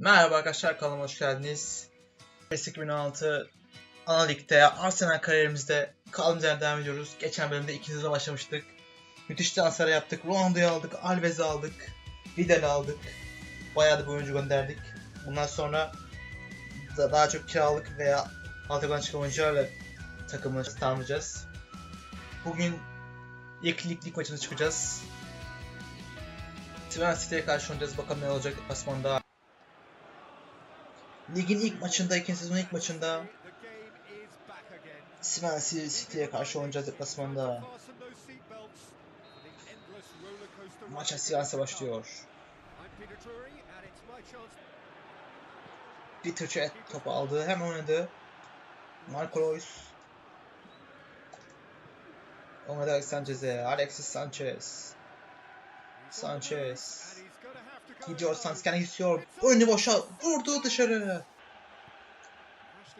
Merhaba arkadaşlar kanalıma hoş geldiniz. PES 2016 ana ligde Arsenal kariyerimizde kaldığımız devam ediyoruz. Geçen bölümde ikinci sezona başlamıştık. Müthiş transfer yaptık. Ronaldo'yu aldık, Alves'i aldık, Vidal'i aldık. Bayağı da bir oyuncu gönderdik. Bundan sonra da daha çok kiralık veya altyapıdan çıkan oyuncularla takımı tamamlayacağız. Bugün ilk lig, lig maçına çıkacağız. Swansea City'ye karşı oynayacağız. Bakalım ne olacak Asman'da. Ligin ilk maçında, ikinci sezonun ilk maçında Swansea City'ye karşı oynayacağız deplasmanda. Maça Swansea başlıyor. Peter Cech topu aldı, hem oynadı. Marco Reus. Oynadı Alex Sanchez'e, Alexis Sanchez. Sanchez. Gidiyor Sanchez kendi gidiyor. Önünü boşa vurdu dışarı.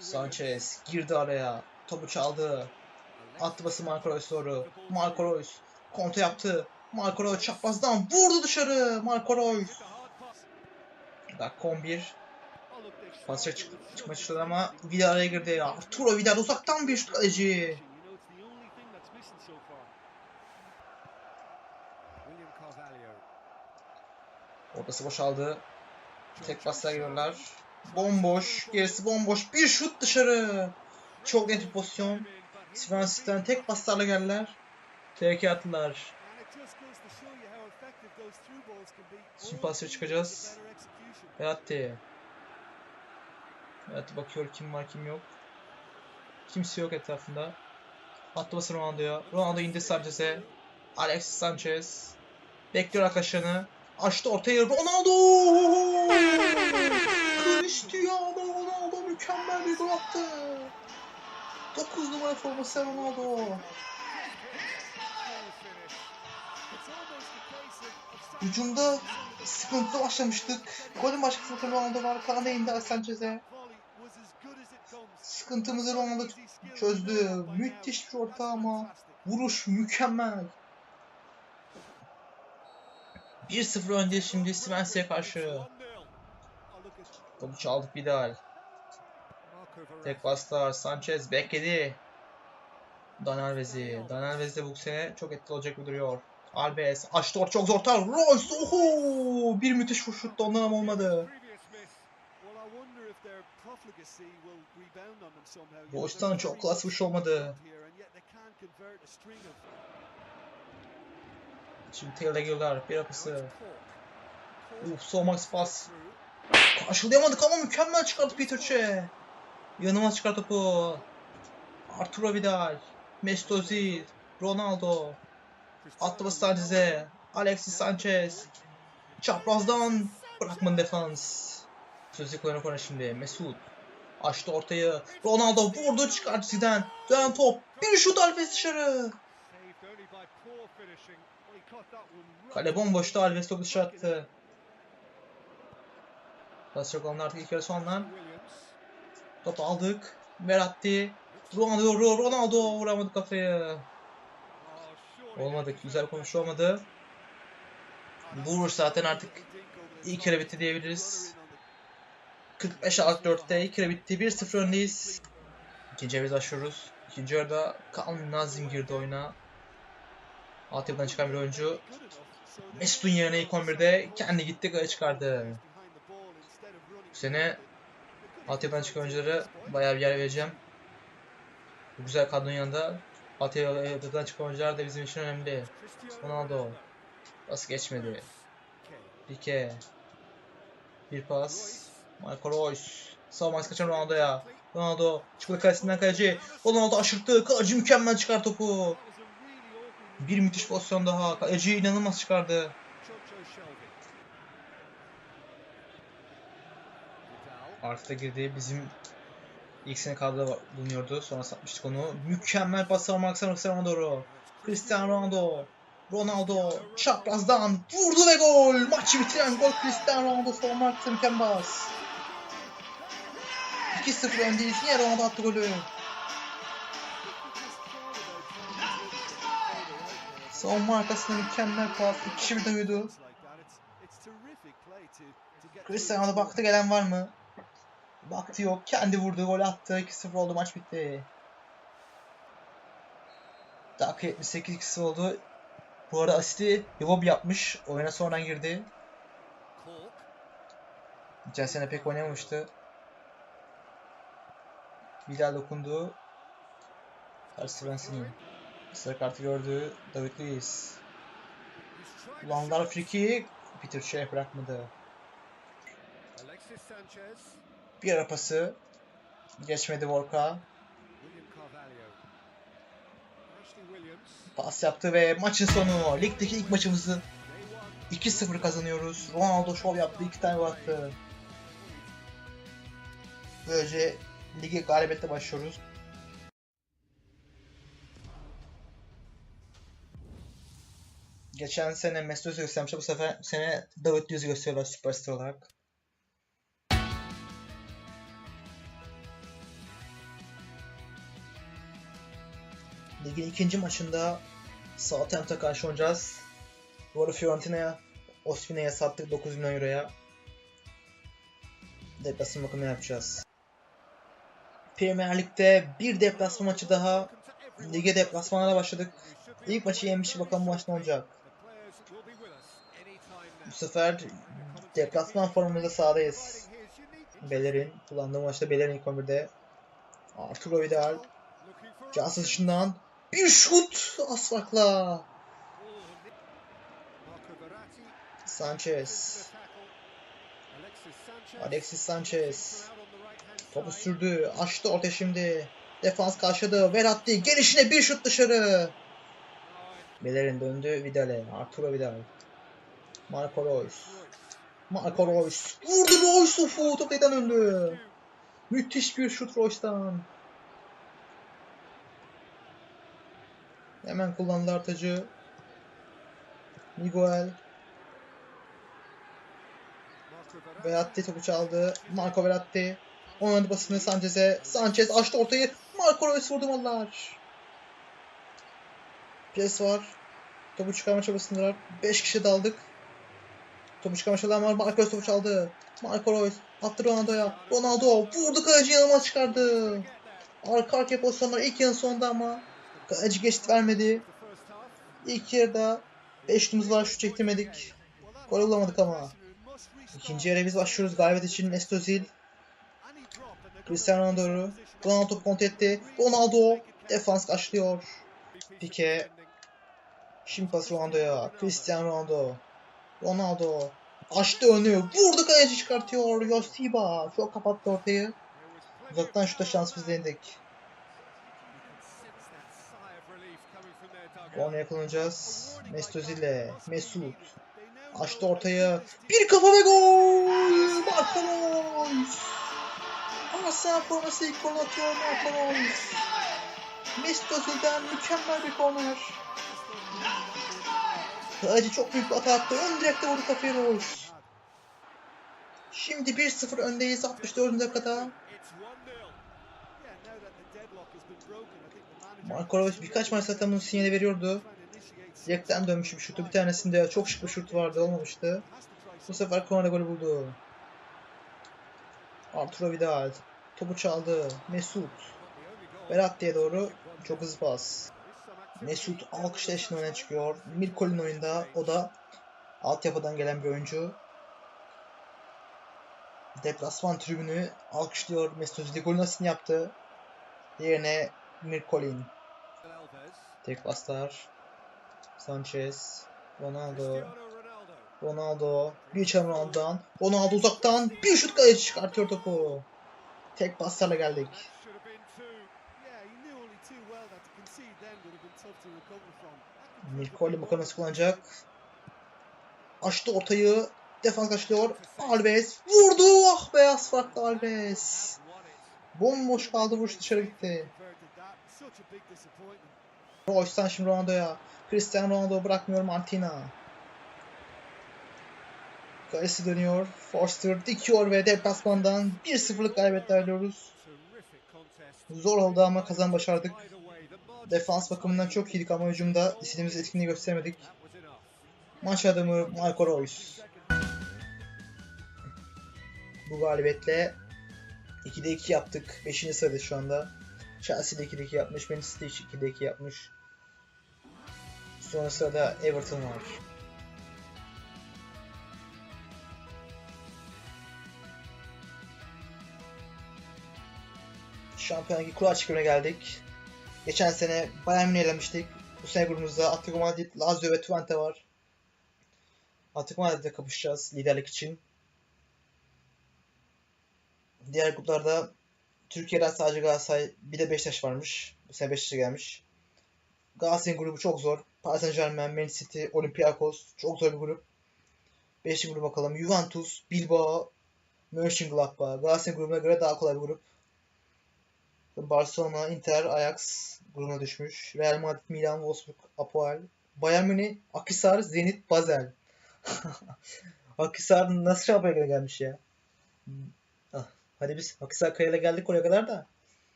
Sanchez girdi araya. Topu çaldı. Attı bası Marco Reus doğru. Marco Reus kontra yaptı. Marco Reus çaprazdan vurdu dışarı. Marco Reus. Dakika 11. Pasça çık çıkmak istedi ama Vidal araya girdi. Arturo Vidal uzaktan bir şut kaleci. Ortası boşaldı. Tek pasla giriyorlar. Bomboş. Gerisi bomboş. Bir şut dışarı. Çok net bir pozisyon. Swansea'den tek paslarla geldiler. Tehlike attılar. Şimdi pasya çıkacağız. Beratti. Beratti bakıyor kim var kim yok. Kimse yok etrafında. Attı bası Ronaldo'ya. Ronaldo indi Sanchez'e. Alexis Sanchez. Bekliyor arkadaşlarını. Açtı ortaya Ronaldo! Cristiano Ronaldo mükemmel bir gol attı. 9 numara forması Ronaldo. Hücumda sıkıntılı başlamıştık. Golün başkasında Ronaldo var. Kanada indi Sanchez'e. Sıkıntımızı Ronaldo çözdü. Müthiş bir orta ama vuruş mükemmel. 1-0 önde şimdi Swansea'ya karşı. Topu çaldık Vidal. Tek paslar. Sanchez bekledi. Dan Alves'i. Dan Alves de bu sene çok etkili olacak gibi duruyor. Alves açtı orta çok zor tar. Royce oho! Bir müthiş şut da ondan ama olmadı. Royce'dan çok klas vuruş olmadı. Şimdi Taylor'a geliyorlar. Bir yapısı. Uf, Somax pas. Karşılayamadık ama mükemmel çıkarttı Peter Cech. Yanıma çıkar topu. Arturo Vidal. Mesut Özil. Ronaldo. Attı Sanchez'e. Alexis Sanchez. Çaprazdan bırakman defans. Sözlük oyunu konu şimdi. Mesut. Açtı ortayı. Ronaldo vurdu çıkarttı Zidane. Dönen top. Bir şut Alves dışarı. Kale bomboştu Alves topu dışarı attı. Basacak olanlar artık ilk yarı sonlar. Topu aldık. Veratti. Ronaldo, Ronaldo vuramadı kafayı. Olmadı. Güzel konuşu olmadı. Bu vuruş zaten artık ilk yarı bitti diyebiliriz. 45-64'te ilk yarı bitti. 1-0 öndeyiz. İkinci yarı başlıyoruz. İkinci yarıda Kaan Nazim girdi oyuna. Altyapıdan çıkan bir oyuncu. Mesut'un yerine ilk 11'de kendi gitti gol çıkardı. Bu sene altyapıdan çıkan oyunculara bayağı bir yer vereceğim. Bu güzel kadronun yanında altyapıdan çıkan oyuncular da bizim için önemli. Ronaldo. Pas geçmedi. Pique. Bir pas. Marco Reus. Savunması kaçan Ronaldo'ya. Ronaldo çıktı kalesinden kaleci. Ronaldo aşırttı. Kaleci mükemmel çıkar topu. Bir müthiş pozisyon daha. Kaleci inanılmaz çıkardı. Artıda girdi. Bizim ilk sene kadroda bulunuyordu. Sonra satmıştık onu. Mükemmel pas savunmak savunmak doğru. Cristiano Ronaldo. Ronaldo çaprazdan vurdu ve gol. Maçı bitiren gol Cristiano Ronaldo savunmak mükemmel pas. 2-0 öndeyiz. Yine Ronaldo attı golü. Savunma arkasında mükemmel pas. İki kişi birden uyudu. Cristiano baktı gelen var mı? Baktı yok. Kendi vurdu. Gol attı. 2-0 oldu. Maç bitti. Dakika 78 2 oldu. Bu arada asisti Yobob yapmış. Oyuna sonradan girdi. Geçen sene pek oynamamıştı. Bilal dokundu. Karşı Fransız'ın. Sarı kartı gördü. David Luiz. Kullandılar free kick. Peter Shea bırakmadı. Bir ara pası. Geçmedi Williams. Pas yaptı ve maçın sonu. Ligdeki ilk maçımızı They won. 2-0 kazanıyoruz. Ronaldo şov yaptı. 2 tane attı. Böylece lige galibiyetle başlıyoruz. Geçen sene Mesut Özil göstermişler. Bu sefer bu sene David Luiz'i gösteriyorlar süperstar olarak. Ligin ikinci maçında Southampton'a karşı oynayacağız. Bu arada Fiorentina'ya Ospina'ya sattık 9 milyon euroya. Deplasman bakımı yapacağız. Premier Lig'de bir deplasman maçı daha. Lige deplasmanlara başladık. İlk maçı yenmiş bakalım bu maç ne olacak. Bu sefer deplasman formumuzda sahadayız. Bellerin kullandığı maçta Bellerin ilk 11'de. Arturo Vidal cansız dışından bir şut Verratti. Sanchez. Alexis Sanchez. Topu sürdü. Açtı orta şimdi. Defans karşıladı. Verratti gelişine bir şut dışarı. Bellerin döndü Vidal'e. Arturo Vidal. Marco Reus. Marco Reus. Vurdu Reus topu. Top neden döndü. Müthiş bir şut Reus'tan. Hemen kullandı artıcı. Miguel. Verratti. Topu çaldı. Marco Verratti. Oynadı basını Sanchez'e. Sanchez açtı ortayı. Marco Reus vurdu mallar. Pres var. Topu çıkarma çabasındalar. 5 kişi daldık. Topu var. Marco Reus topu çaldı. Marco Reus attı Ronaldo'ya. Ronaldo vurdu kaleci yanıma çıkardı. Arka arkaya pozisyonlar ilk yarı sonunda ama kaleci geçit vermedi. İlk yarıda 5 şutumuz var şut çektirmedik. Gol bulamadık ama. İkinci yarıya biz başlıyoruz galibiyet için Mesut. Cristiano Ronaldo. Ronaldo topu kontrol etti. Ronaldo defans kaçlıyor. Pique. Şimdi pas Ronaldo'ya. Cristiano Ronaldo. Ronaldo. Açtı önü. Vurdu kaleci çıkartıyor. Yosiba. Çok kapattı ortayı. Uzaktan şuta şans biz denedik. Onu yakalanacağız. Mesut Özil'le. Mesut. Açtı ortayı. Bir kafa ve gol! Marco Reus! Arsenal forması ilk gol atıyor Marco. Mesut Özil'den mükemmel bir korner. Kaleci çok büyük bir hata attı. Ön direkte vurdu kafayı Reus. Şimdi 1-0 öndeyiz 64. dakikada. Marco Reus birkaç maç zaten bunun sinyali veriyordu. Direkten dönmüş bir şutu. Bir tanesinde çok şık bir şut vardı olmamıştı. Bu sefer korner golü buldu. Arturo Vidal. Topu çaldı. Mesut. Verratti'ye doğru çok hızlı pas. Mesut alkışla eşin öne çıkıyor. Mirkol'ün oyunda. O da altyapıdan gelen bir oyuncu. Deplasman tribünü alkışlıyor. Mesut Özil golün asını yaptı. Yerine Mirkol'in. Tek paslar. Sanchez. Ronaldo. Ronaldo. Çam Ronaldo'dan. Ronaldo uzaktan bir şut kaleci çıkartıyor topu. Tek paslarla geldik. Mirkoli bakalım nasıl kullanacak. Açtı ortayı. Defans kaçlıyor. Alves vurdu. Ah beyaz farklı Alves. Bomboş kaldı vuruş dışarı gitti. Royce'dan şimdi Ronaldo'ya. Cristiano Ronaldo bırakmıyor Martina. Kalesi dönüyor. Forster dikiyor ve deplasmandan 1-0'lık galibiyetler alıyoruz. Zor oldu ama kazan başardık. Defans bakımından çok iyiydik ama hücumda istediğimiz etkinliği gösteremedik. Maç adamı Marco Reus. Bu galibiyetle 2'de 2 yaptık. 5. sırada şu anda. Chelsea de 2'de 2 yapmış. Manchester City 2'de 2 yapmış. Sonra sırada Everton var. Şampiyonlar Ligi kura çıkımına geldik. Geçen sene Bayern Münih'i elemiştik. Bu sene grubumuzda Atletico Madrid, Lazio ve Twente var. Atletico Madrid'le kapışacağız liderlik için. Diğer gruplarda Türkiye'den sadece Galatasaray bir de Beşiktaş varmış. Bu sene Beşiktaş'a gelmiş. Galatasaray'ın grubu çok zor. Paris Saint Germain, Man City, Olympiakos çok zor bir grup. Beşinci gruba bakalım. Juventus, Bilbao, Mönchengladbach. Galatasaray'ın grubuna göre daha kolay bir grup. Barcelona, Inter, Ajax grubuna düşmüş. Real Madrid, Milan, Wolfsburg, Apoel. Bayern Münih, Akhisar, Zenit, Basel. Akhisar nasıl şampiyona gelmiş ya? Ah, hadi biz Akhisar Kaya'yla geldik oraya kadar da.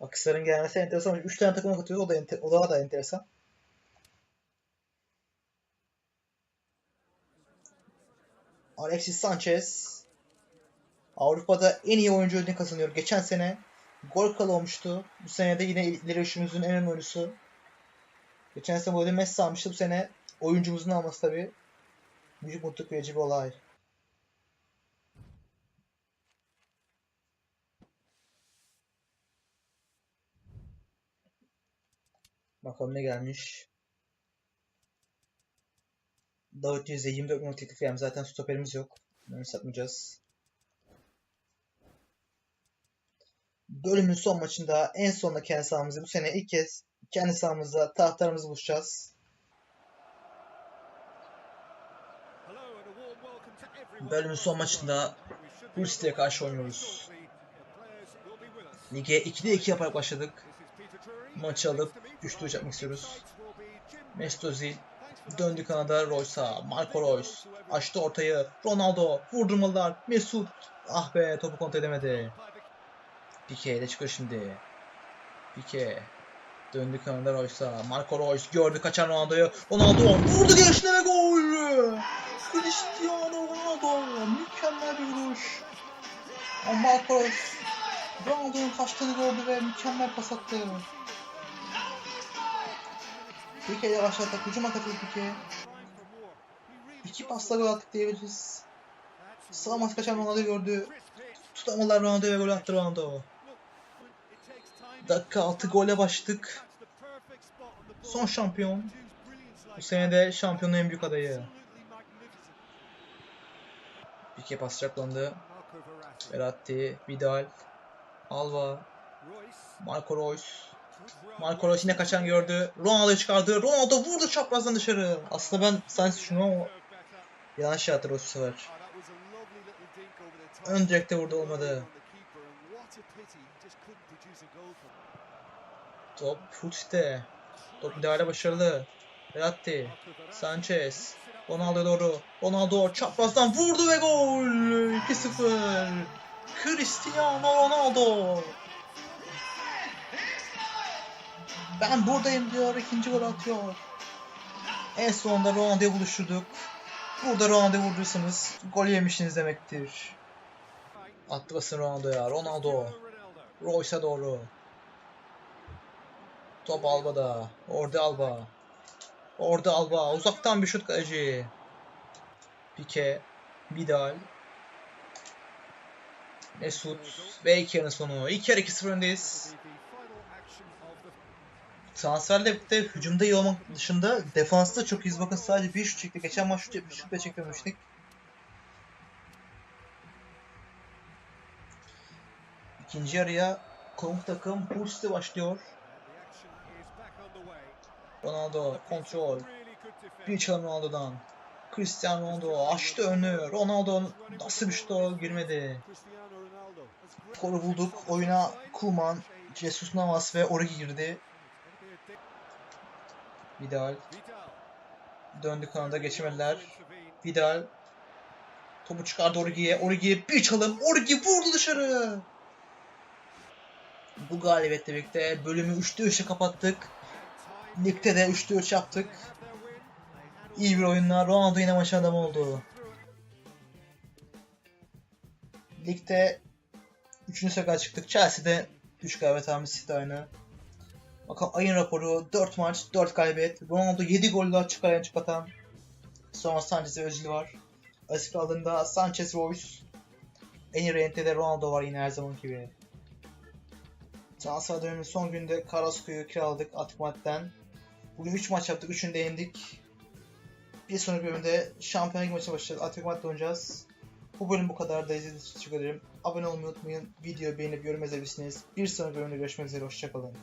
Akhisar'ın gelmesi enteresan. 3 tane takıma katıyor. O da, ente- o daha da enteresan. Alexis Sanchez Avrupa'da en iyi oyuncu ödülünü kazanıyor. Geçen sene gol kralı olmuştu. Bu sene de yine ileri üçümüzün en önemli oyuncusu. Geçen sene ödülü Messi almıştı. Bu sene oyuncumuzun alması tabii büyük mutluluk verici bir olay. Bakalım ne gelmiş. Davut Yüz'e 24 milyon teklif gelmiş. Zaten stoperimiz yok. Bunu satmayacağız. Bölümün son maçında en sonunda kendi sahamızda bu sene ilk kez kendi sahamızda taraftarımızı buluşacağız. Bölümün son maçında Hull City'ye karşı oynuyoruz. Lige 2'de 2 yaparak başladık. Maçı alıp güçlü yapmak istiyoruz. Mesut Özil döndü kanada Royce'a. Marco Royce açtı ortayı. Ronaldo vurdurmalılar. Mesut ah be topu kontrol edemedi. Pique ile çıkıyor şimdi. Pique döndü kanada Royce'a. Marco Royce gördü kaçan Ronaldo'yu. Ronaldo vurdu geçti ve gol. Cristiano Ronaldo mükemmel bir vuruş. Marco Royce Ronaldo'nun kaçtığını gördü ve mükemmel pas attı. Pique ile başlattık. Hücuma katıldı Pique. İki pasla gol attık diyebiliriz. Sağ kaçan Ronaldo gördü. Tutamadılar Ronaldo'ya ve gol attı Ronaldo. Dakika 6 gole başladık. Son şampiyon. Bu sene de şampiyonun en büyük adayı. Pique pas çaklandı. Verratti, Vidal, Alva, Marco Reus. Marco Reus yine kaçan gördü. Ronaldo çıkardı. Ronaldo vurdu çaprazdan dışarı. Aslında ben Sainz düşünüyorum ama yanlış yaptı Reus sefer. Ön direkte vurdu olmadı. Top Fuchs'te. Top müdahale başarılı. Verratti, Sanchez, Ronaldo doğru. Ronaldo çaprazdan vurdu ve gol. 2-0. Cristiano Ronaldo. Ben buradayım diyor. ikinci gol atıyor. En sonunda Ronaldo'yu buluşturduk. Burada Ronaldo vurduysanız gol yemişsiniz demektir. Attı basın Ronaldo'ya. Ronaldo. Royce'a doğru. Top Alba'da. Orada Alba. Orada Alba. Uzaktan bir şut kaleci. Pique. Vidal. Mesut. Ve iki yarının sonu. İlk yarı 2-0 öndeyiz. Transferle birlikte hücumda iyi olmak dışında defansta çok iyiyiz. Bakın sadece bir şut çekti. Geçen maç şut, şut çekmemiştik. İkinci yarıya konuk takım Huls'te başlıyor. Ronaldo kontrol. Bir çalım Ronaldo'dan. Cristiano Ronaldo açtı önü. Ronaldo nasıl bir şut o girmedi. Skoru bulduk. Oyuna Kuman, Jesus Navas ve Origi girdi. Vidal döndü kanada geçemediler. Vidal topu çıkardı Origi'ye. Origi'ye bir çalım. Origi vurdu dışarı. Bu galibiyetle birlikte bölümü 3'te 3'e kapattık. Ligde de 3'te 3 yaptık. İyi bir oyunla Ronaldo yine maç adamı oldu. Ligde 3. sıraya çıktık. Chelsea'de 3 galibiyet almış City aynı. Bakalım ayın raporu 4 maç 4 galibiyet. Ronaldo 7 golle açık arayan çıkatan. Sonra Sanchez ve Özil var. Asist krallığında Sanchez Royce. En iyi renkte de Ronaldo var yine her zaman gibi. Transfer döneminin son günde Carrasco'yu kiraladık Madrid'den. Bugün 3 maç yaptık, 3'ünü de yendik. Bir sonraki bölümde Şampiyonlar Ligi maçına başlayacağız. Madrid'de oynayacağız. Bu bölüm bu kadar da izlediğiniz için teşekkür ederim. Abone olmayı unutmayın. Videoyu beğenip yorum yazabilirsiniz. Bir sonraki bölümde görüşmek üzere. Hoşçakalın.